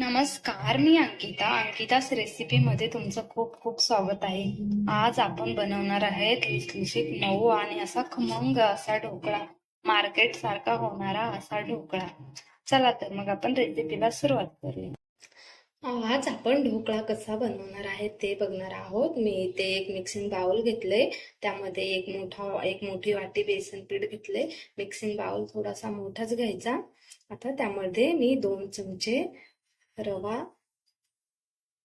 नमस्कार मी अंकिता. अंकितास रेसिपीमध्ये तुमचं खूप खूप स्वागत आहे. आज आपण बनवणार आहेत लुसलुशीत मऊ आणि असा खमंग असा ढोकळा. मार्केट सारखा होणारा असा ढोकळा. चला तर मग आपण रेसिपीला सुरुवात करूया. आज आपण ढोकळा कसा बनवणार आहे ते बघणार आहोत. मी इथे एक मिक्सिंग बाउल घेतले त्यामध्ये एक मोठा एक मोठी वाटी बेसन पीठ घेतले मिक्सिंग बाउल थोडासा मोठाच घ्यायचा. आता त्यामध्ये मी दोन चमचे रवा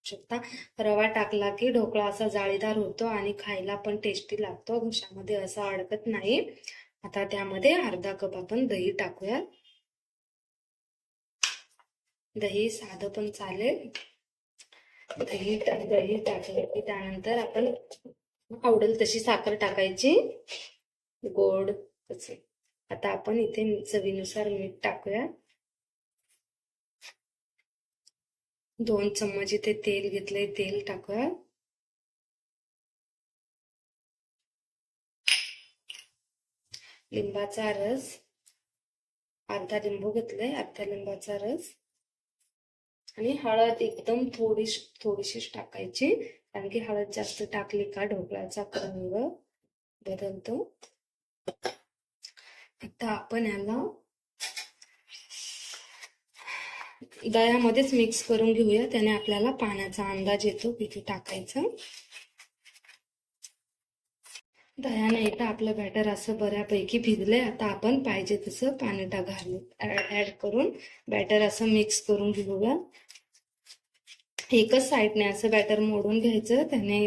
शकता रवा टाकला की ढोकळा असा जाळीदार होतो आणि खायला पण टेस्टी लागतो. घशामध्ये असा अडकत नाही. आता त्यामध्ये अर्धा कप आपण दही टाकूया दही साधं पण चालेल. दही दही टाकलं की त्यानंतर आपण आवडेल तशी साखर टाकायची. गोड तसे. आता आपण इथे चवीनुसार मीठ टाकूया दोन चम्मच इथे तेल घेतलंय तेल टाकूया. लिंबाचा रस अर्धा लिंबू घेतलाय अर्धा लिंबाचा रस. आणि हळद एकदम थोडी थोडीशीच टाकायची कारण की हळद जास्त टाकली का ढोकळ्याचा रंग बदलतो. आता आपण याला दह्यामध्येच मिक्स करून घेऊया. त्याने आपल्याला पाण्याचा अंदाज येतो किती टाकायचं. दह्याने इथं आपलं बॅटर असं बऱ्यापैकी भिजलंय. आता आपण पाहिजे तसं पाणी टाक घालू ऍड करून बॅटर असं मिक्स करून घेऊया. एकच साईडने असं बॅटर मोडून घ्यायचं. त्याने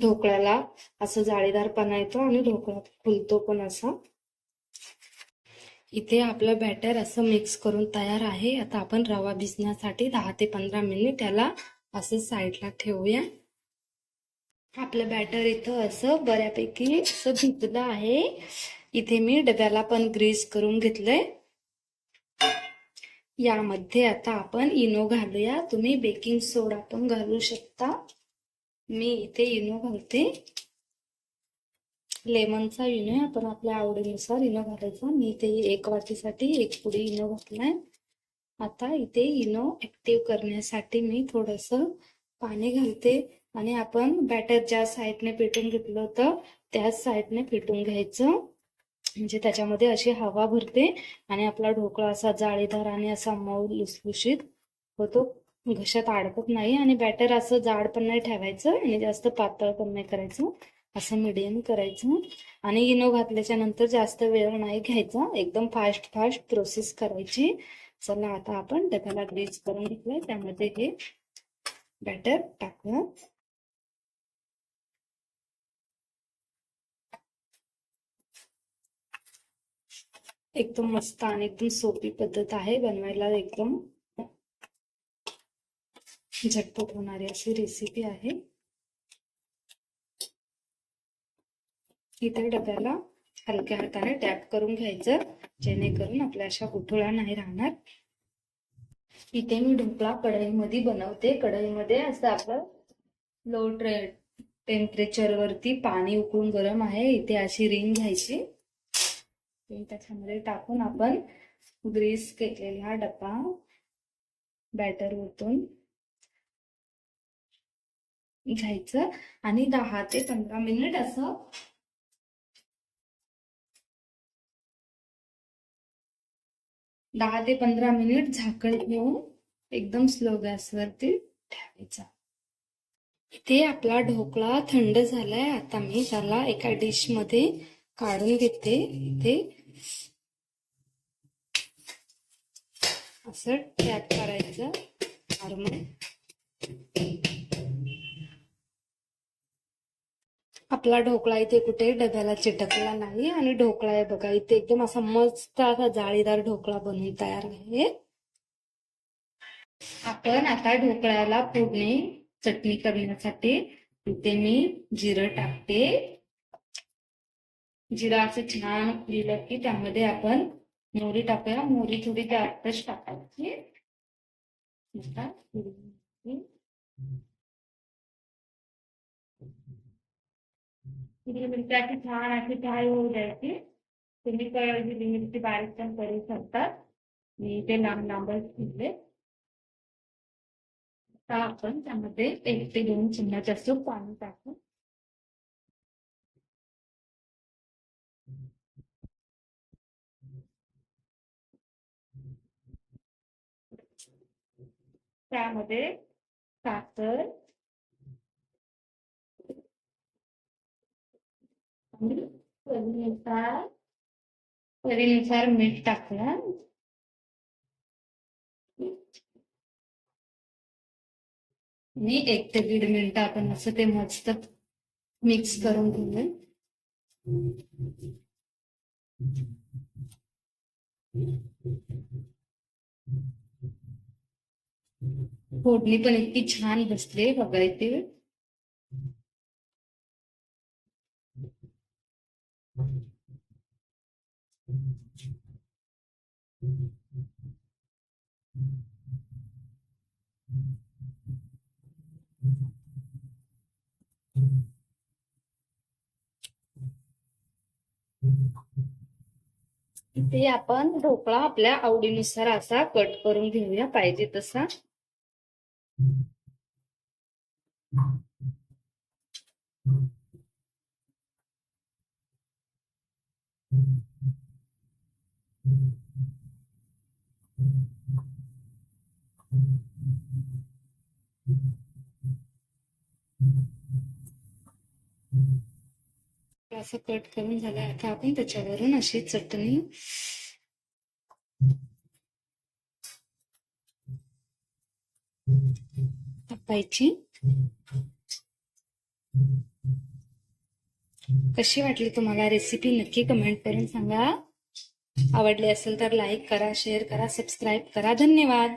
ढोकळ्याला असं जाळीदारपणा येतो आणि ढोकळा फुलतो पण असा. इथे आपलं बॅटर असं मिक्स करून तयार आहे. आता आपण रवा भिजण्यासाठी दहा ते पंधरा मिनिट त्याला असं साईडला ठेवूया. आपलं बॅटर इथं असं बऱ्यापैकी असं भिजलं आहे. इथे मी डब्याला पण ग्रीस करून घेतलंय. यामध्ये आता आपण इनो घालूया. तुम्ही बेकिंग सोडा पण घालू शकता. मी इथे इनो घालते. लेमनचा इनो आहे. आपण आपल्या आवडीनुसार इनो घालायचा. मी इथे एक वाटीसाठी एक पुडी इनो घातलाय. आता इथे इनो ऍक्टिव्ह करण्यासाठी मी थोडस पाणी घालते आणि आपण बॅटर ज्या साईडने पेटून घेतलं होतं त्याच साईडने पेटून घ्यायचं. म्हणजे त्याच्यामध्ये अशी हवा भरते आणि आपला ढोकळा असा जाळीदार आणि असा मऊ लुसलुशीत होतो. घशात अडकत नाही आणि बॅटर असं जाड पण नाही ठेवायचं आणि जास्त पातळ पण नाही करायचं. असं मिडियम करायचं. आणि इनो घातल्याच्या नंतर जास्त वेळ नाही घ्यायचा. एकदम फास्ट फास्ट प्रोसेस करायची. चला आता आपण डब्याला ग्रीज करून घेतलंय. त्यामध्ये हे बॅटर टाकूया. एकदम मस्त आणि एकदम सोपी पद्धत आहे. बनवायला एकदम झटपट होणारी अशी रेसिपी आहे. इथे डब्याला हलक्या हाताने टॅप करून घ्यायचं. जेणेकरून आपल्या अशा गुठळ्या नाही राहणार. इथे मी ढोकळा कढईमध्ये बनवते. कढईमध्ये असं आपलं लो ट्रे टेम्परेचर वरती पाणी उकळून गरम आहे. इथे अशी रिंग घ्यायची. त्याच्यामध्ये टाकून आपण ग्रीस केलेला डब्बा बॅटर ओतून घ्यायचं. आणि दहा ते पंधरा मिनिट असं दहा ते पंधरा मिनिट झाकण घेऊन एकदम स्लो गॅसवरती ठेवायचा. इथे आपला ढोकळा थंड झालाय. आता मी त्याला एका डिशमध्ये काढून घेते. इथे असं टॅप करायचं. नॉर्मल. आपला ढोकळा इथे कुठे डब्याला चिटकला नाही आणि ढोकळा आहे बघा इथे एकदम असा मस्त असा जाळीदार ढोकळा बनवून तयार आहे. आपण आता ढोकळ्याला फोडणी चटणी करण्यासाठी इथे मी जिरं टाकते. जिरा असं छान दिलं की त्यामध्ये आपण मोहरी टाकूया. मोहरी थोडी जास्तच टाकायची. हिरवी मिरच्याची छान अशी फ्राय होऊ द्यायची तुम्ही हिरवी मिरची बारीक पण करू शकता मी ते लांब लांबच घेतले. आता आपण त्यामध्ये एक ते दोन चमचा जास्त पाणी टाकू. त्यामध्ये साखर चवीनुसार चवीनुसार मीठ टाकणार आणि एक ते दीड मिनिट आपण असं ते मस्त मिक्स करून घेऊया फोडणी पण इतकी छान बसते बघा इथे इथे आपण ढोकळा आपल्या आवडीनुसार असा कट करून घेऊया. पाहिजे तसा. असं कट करून झालं. आता आपण त्याच्यावरून अशी चटणी टाकायची कशी वाटली तुम्हाला रेसिपी नक्की कमेंट करून सांगा. आवडले असेल तर लाईक करा शेअर करा सबस्क्राईब करा. धन्यवाद.